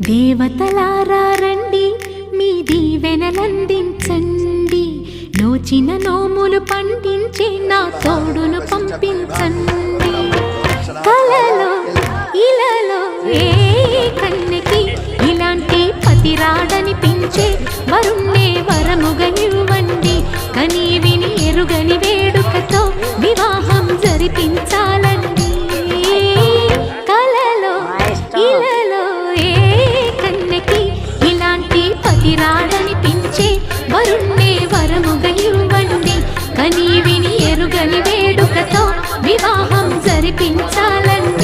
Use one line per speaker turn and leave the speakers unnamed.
దేవతలారండి మీ దీవెనలందించండి. నోచిన నోములు పండించే నా తోడును పంపించండి. కలలో ఇలలో ఏ కన్నెకి ఇలాంటి పతిరాడనిపించే వరుణ్ణే వరముగా ఇవ్వండి. కని ఎరుగని వేడుకతో వివాహం జరిపింది వరుణ్ణే వరముగా ఇవ్వండి కని విని ఎరుగని వేడుకతో వివాహం జరిపించాలండి